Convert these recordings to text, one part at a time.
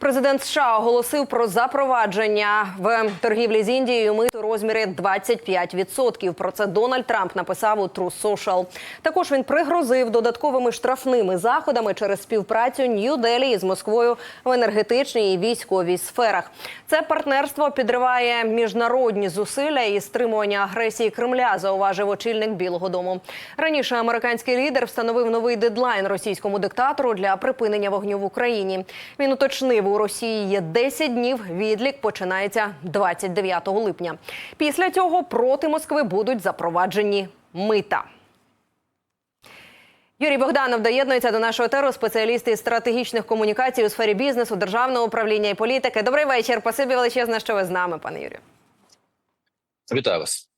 Президент США оголосив про запровадження в торгівлі з Індією мит у розмірі 25%. Про це Дональд Трамп написав у True Social. Також він пригрозив додатковими штрафними заходами через співпрацю Нью-Делі з Москвою в енергетичній і військовій сферах. Це партнерство підриває міжнародні зусилля і стримування агресії Кремля, зауважив очільник Білого Дому. Раніше американський лідер встановив новий дедлайн російському диктатору для припинення вогню в Україні. Він уточнив, у Росії є 10 днів. Відлік починається 29 липня. Після цього проти Москви будуть запроваджені мита. Юрій Богданов доєднується до нашого етеру, спеціаліст із стратегічних комунікацій у сфері бізнесу, державного управління і політики. Добрий вечір. Спасибі величезне, що ви з нами, пане Юрію. Вітаю вас.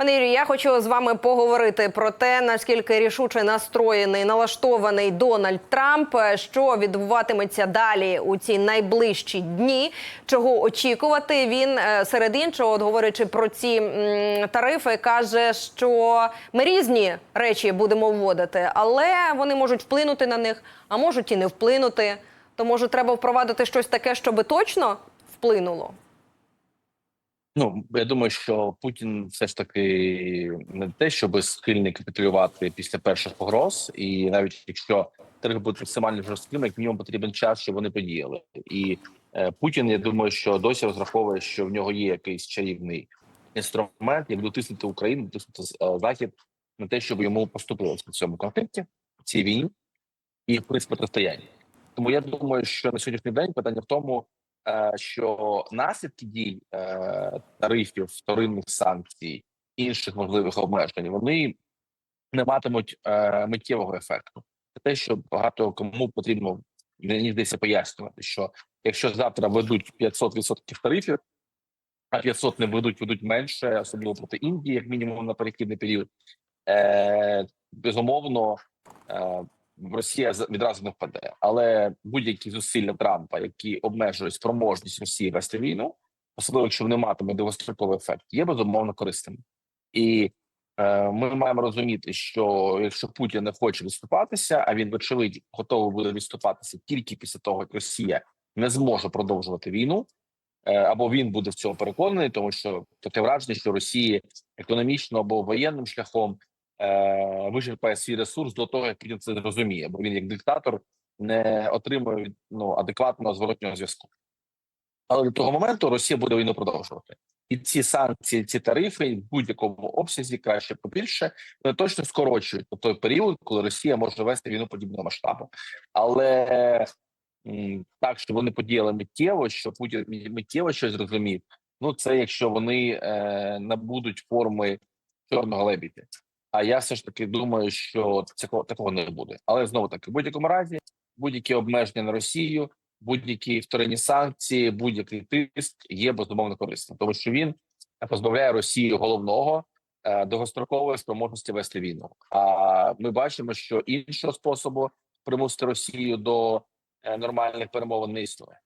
Пане Юрію, я хочу з вами поговорити про те, наскільки рішуче настроєний, налаштований Дональд Трамп, що відбуватиметься далі у ці найближчі дні. Чого очікувати? Він е, серед іншого, от говорячи про ці тарифи, каже, що ми різні речі будемо вводити, але вони можуть вплинути на них, а можуть і не вплинути. То може треба впровадити щось таке, щоб точно вплинуло. Ну я думаю, що Путін все ж таки не те, щоб схильний капітулювати після перших погроз, і навіть якщо тарифи будуть максимально жорсткими, як мінімум потрібен час, щоб вони подіяли. І е, Путін, я думаю, що досі розраховує, що в нього є якийсь чарівний інструмент, як дотиснути Україну, дотиснути е, захід на те, щоб йому поступилося в цьому конфлікті, в цій війні і в принципі протистоянні. Тому я думаю, що на сьогоднішній день питання в тому. Е, Що наслідки дій е, тарифів, вторинних санкцій, інших можливих обмежень, вони не матимуть е, миттєвого ефекту. Це те, що багато кому потрібно мені здається пояснювати, що якщо завтра ведуть 500% тарифів, а 500 не ведуть, ведуть менше, особливо проти Індії, як мінімум на перехідний період, безумовно. Росія відразу не впаде, але будь-які зусилля Трампа, які обмежують спроможність Росії вести війну, особливо якщо вони матимуть довгостроковий ефект, є безумовно корисними. І е, ми маємо розуміти, що якщо Путін не хоче відступатися, а він, вочевидь, готовий буде відступатися тільки після того, як Росія не зможе продовжувати війну, е, або він буде в цьому переконаний, тому що таке враження, що Росії економічно або воєнним шляхом вичерпає свій ресурс до того, як Путін це зрозуміє, бо він як диктатор не отримує ну адекватного зворотнього зв'язку. Але до того моменту Росія буде війну продовжувати, і ці санкції, ці тарифи в будь-якому обсязі краще побільше вони точно скорочують на той період, коли Росія може вести війну подібного масштабу. Але так, щоб вони подіяли миттєво, що Путін миттєво щось зрозумів. Ну це якщо вони е, набудуть форми чорного лебідя. А я все ж таки думаю, що цього такого не буде. Але знову таки, в будь-якому разі, будь-які обмеження на Росію, будь-які вторинні санкції, будь-який тиск є безумовно корисним, тому що він позбавляє Росію головного е, довгострокової спроможності вести війну. А ми бачимо, що іншого способу примусити Росію до е, нормальних перемовин не існує.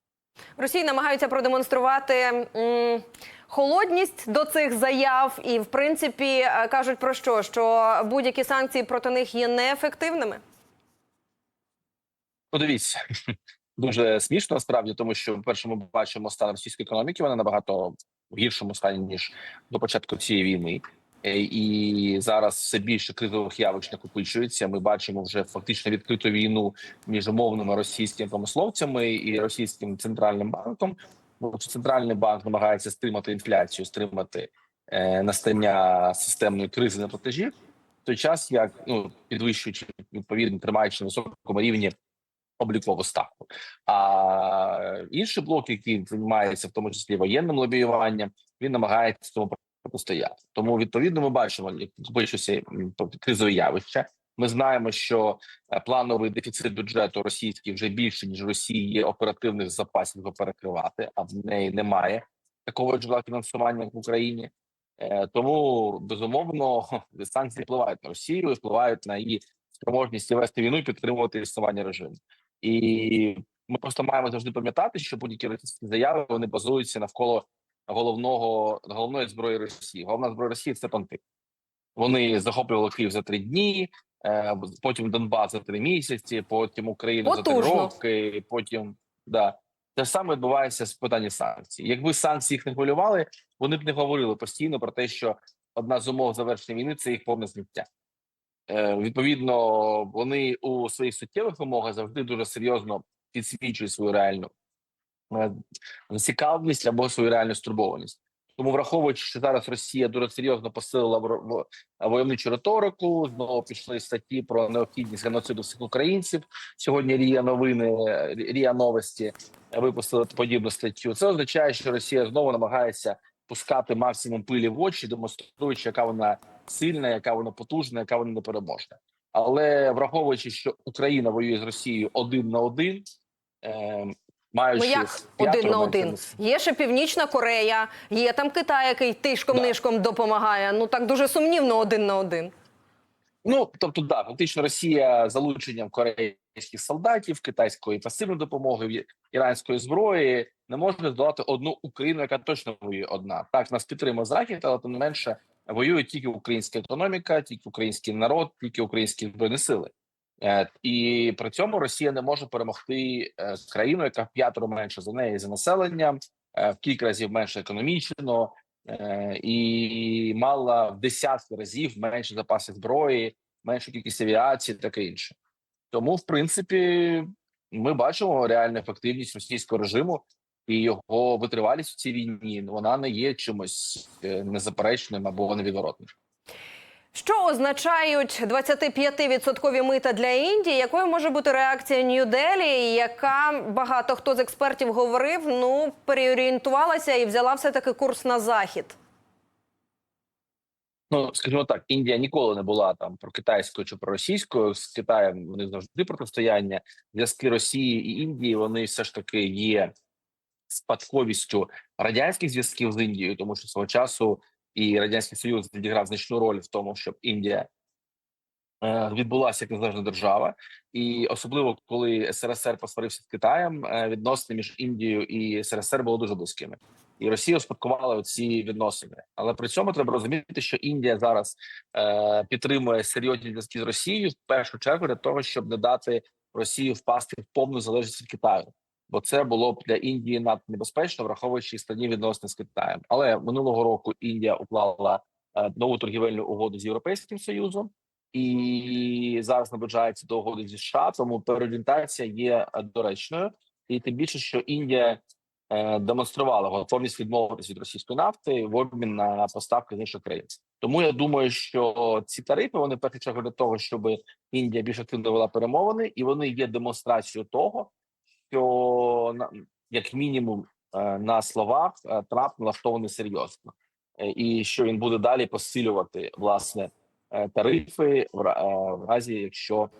В Росії намагаються продемонструвати м, холодність до цих заяв, і в принципі е, кажуть про що? Що будь-які санкції проти них є неефективними. Ну, дивіться, дуже смішно насправді, тому що перше, ми бачимо стан російської економіки. Вона набагато в гіршому стані ніж до початку цієї війни. Е, І зараз все більше кризових явищ накопичується. Ми бачимо вже фактично відкриту війну між умовними російськими промисловцями і російським центральним банком. Бо центральний банк намагається стримати інфляцію, стримати е, настання системної кризи на платежі. В той час як ну підвищуючи відповідно тримаючи на високому рівні облікову ставку. А інший блок, який займається в тому числі воєнним лобіюванням, він намагається цьому протистояти. Тому відповідно ми бачимо, тобто, кризове явище. Ми знаємо, що е, плановий дефіцит бюджету російський вже більше ніж Росії є оперативних запасів його перекривати, а в неї немає такого джерела фінансування в Україні. Е, Тому безумовно санкції впливають на Росію, впливають на її спроможність вести війну і підтримувати існування режиму. І ми просто маємо завжди пам'ятати, що будь-які російські заяви вони базуються навколо головного головної зброї Росії. Головна зброя Росії це понти. Вони захоплювали Київ за три дні, е, потім Донбас за три місяці, потім Україну за три роки, потім да. Те саме відбувається з питання санкцій. Якби санкції їх не хвилювали, вони б не говорили постійно про те, що одна з умов завершення війни це їх повне зняття. Е, відповідно, вони у своїх суттєвих вимогах завжди дуже серйозно підсвічують свою реальну зацікавленість або свою реальну стурбованість. Тому, враховуючи, що зараз Росія дуже серйозно посилила войовничу риторику, знову пішли статті про необхідність геноциду всіх українців. Сьогодні Рія новини, е, Рія новості випустили подібну статтю. Це означає, що Росія знову намагається пускати максимум пилі в очі, демонструючи, яка вона сильна, яка вона потужна, яка вона непереможна. Але враховуючи, що Україна воює з Росією один на один, е, маючи Ну як один на один? Є ще Північна Корея, є там Китай, який тишком-нишком допомагає. Ну так дуже сумнівно один на один. Ну тобто, да, фактично Росія залученням корейських солдатів, китайської пасивної допомоги, іранської зброї не може здолати одну Україну, яка точно воює одна. Так нас підтримує захід, але тим не менше воює тільки українська економіка, тільки український народ, тільки українські збройні сили. Е, і при цьому Росія не може перемогти е, країну, яка в п'ятеро менше за неї за населенням, е, в кілька разів менше економічно, і мала в десятки разів менше запаси зброї, меншу кількість авіації, таке інше. Тому, в принципі, ми бачимо реальну ефективність російського режиму і його витривалість в цій війні. Вона не є чимось незаперечним або невідворотним. Що означають 25-відсоткові мита для Індії? Якою може бути реакція Нью-Делі, яка багато хто з експертів говорив, ну переорієнтувалася і взяла все таки курс на захід? Ну скажімо так, Індія ніколи не була там про китайською чи про російською. З Китаєм вони завжди протистояння. Зв'язки Росії і Індії вони все ж таки є спадковістю радянських зв'язків з Індією, тому що свого часу і радянський союз відіграв значну роль в тому, щоб Індія е, відбулася як незалежна держава, і особливо коли СРСР посварився з Китаєм, е, відносини між Індією і СРСР були дуже близькими. І Росія успадкувала ці відносини, але при цьому треба розуміти, що Індія зараз е, підтримує серйозні зв'язки з Росією в першу чергу для того, щоб не дати Росії впасти в повну залежність від Китаю, бо це було б для Індії надто небезпечно, враховуючи складні відносини з Китаєм. Але минулого року Індія уклала е, нову торгівельну угоду з Європейським Союзом, і зараз наближається до угоди зі США. Тому переорієнтація є е, доречною, і тим більше, що Індія е, демонструвала готовність відмовитися від російської нафти в обмін на поставки з інших країн. Тому я думаю, що ці тарифи вони в першу чергу для того, щоб Індія більш активно вела перемовини, і вони є демонстрацією того, що як мінімум е, на словах е, Трамп налаштований серйозно, Е, і що він буде далі посилювати власне тарифи в ра- в разі, якщо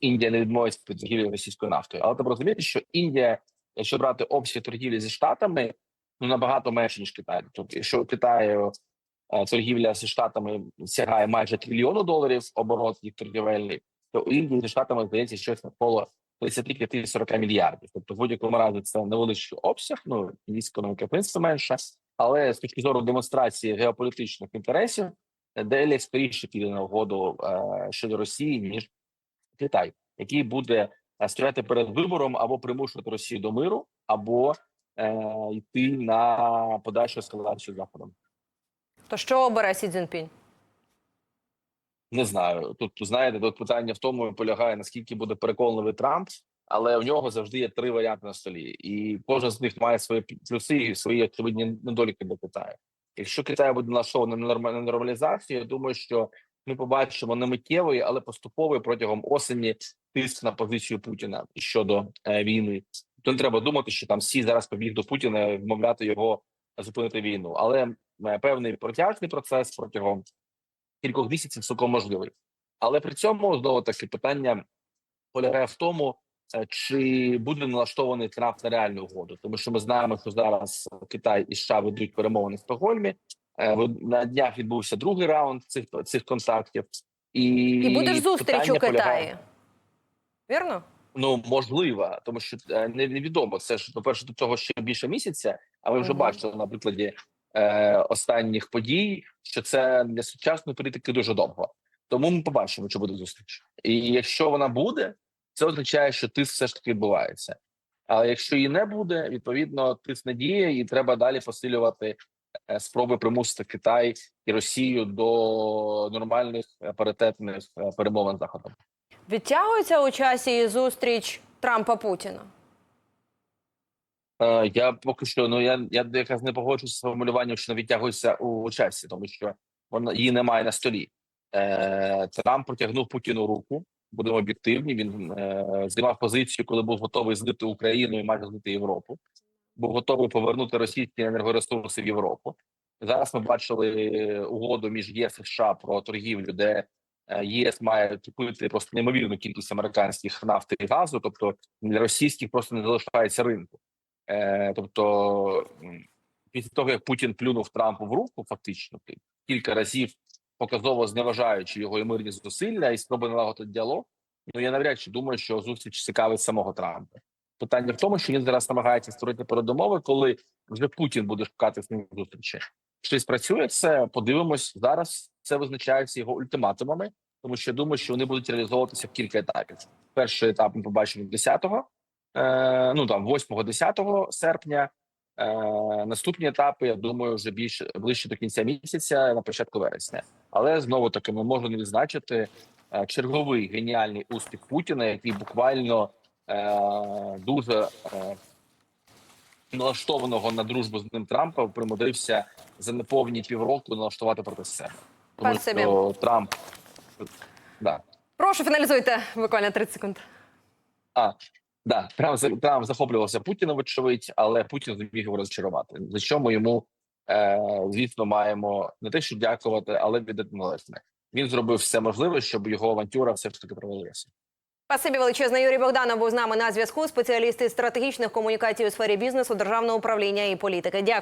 Індія не відмовиться від торгівлі російською нафтою. Але треба розуміти, що Індія, якщо брати обсяг торгівлі зі штатами, ну набагато менше ніж Китай. Тобто, якщо Китаю торгівля зі штатами сягає майже трильйону доларів оборот їх торгівельний, то у Індії зі штатами здається щось навколо 35-40 мільярдів. Тобто, в будь-якому разі це невеличкий обсяг. Ну військ економіка в принципі менша, але з точки зору демонстрації геополітичних інтересів, Делі скоріше піде на угоду е, щодо Росії ніж Китай, який буде е, стояти перед вибором або примушувати Росію до миру, або е, йти на подальшу ескалацію заходом. То що обере Сі Цзіньпінь? Не знаю. Тут знаєте, тут питання в тому полягає наскільки буде переконливий Трамп, але у нього завжди є три варіанти на столі, і кожен з них має свої плюси і свої очевидні недоліки до Китаю. Якщо Китай буде налаштований на норма- нормалізацію, я думаю, що ми побачимо не миттєвий, але поступовий протягом осені тиск на позицію Путіна щодо е, війни. То не треба думати, що там всі зараз побіг до Путіна вмовляти його зупинити війну, але е, певний протяжний процес протягом кількох місяців цілком можливий. Але при цьому знову таки питання полягає в тому, е, чи буде налаштований Трамп на реальну угоду, тому що ми знаємо, що зараз Китай і США ведуть перемовини в Стокгольмі. Е, На днях відбувся другий раунд цих цих контактів, і І буде ж зустріч у полягає- Китаї. Вірно? Ну можливо, тому що е, невідомо. Це ж по перше, до цього ще більше місяця. А ми вже Мгм. бачили на прикладі е, останніх подій, що це для сучасної політики дуже довго. Тому ми побачимо, чи буде зустріч. І якщо вона буде, це означає, що тиск все ж таки відбувається. Але якщо її не буде, відповідно тиск не діє, і треба далі посилювати е, спроби примусити Китай і Росію до нормальних е, паритетних е, перемовин з заходом. Відтягується у часі зустріч Трампа Путіна. Е, Я поки що ну я я якраз не погоджуюся з формулюванням, що не відтягується у часі, тому що вона її немає на столі. Е, Трамп протягнув Путіну руку. Будемо об'єктивні. Він е, займав позицію, коли був готовий злити Україну і майже злити Європу. Був готовий повернути російські енергоресурси в Європу. Зараз ми бачили угоду між ЄС і США про торгівлю, де е, ЄС має купити просто неймовірну кількість американських нафти і газу, тобто для російських просто не залишається ринку. Е, тобто, після того як Путін плюнув Трампу в руку, фактично кілька разів показово зневажаючи його і мирні зусилля і спроби налагодити діалог. Ну я навряд чи думаю, що зустріч цікавить самого Трампа. Питання в тому, що він зараз намагається створити передумови, коли вже Путін буде шукати з ним зустрічі. Чи спрацює це? Подивимось зараз. Це визначається його ультиматумами, тому що я думаю, що вони будуть реалізовуватися в кілька етапів. Перший етап ми побачимо 10-го, е, ну там 8-10 серпня. Е, наступні етапи, я думаю, вже більш ближче до кінця місяця, на початку вересня. Але знову таки ми можемо відзначити е, черговий геніальний успіх Путіна, який буквально е, дуже е, налаштованого на дружбу з ним Трампа примудрився за неповні півроку налаштувати проти себе. Тому що Трамп да. Прошу фіналізуйте буквально 30 секунд. А, да, Трамп, Трамп захоплювався Путіним, вочевидь, але Путін зміг його розчарувати. За що ми йому, е, звісно, маємо не те, що дякувати, але віддати належне. Він зробив все можливе, щоб його авантюра все ж таки провалилася. Спасибі величезне. Юрій Богданов був з нами на зв'язку. Спеціалісти стратегічних комунікацій у сфері бізнесу, державного управління і політики. Дякую.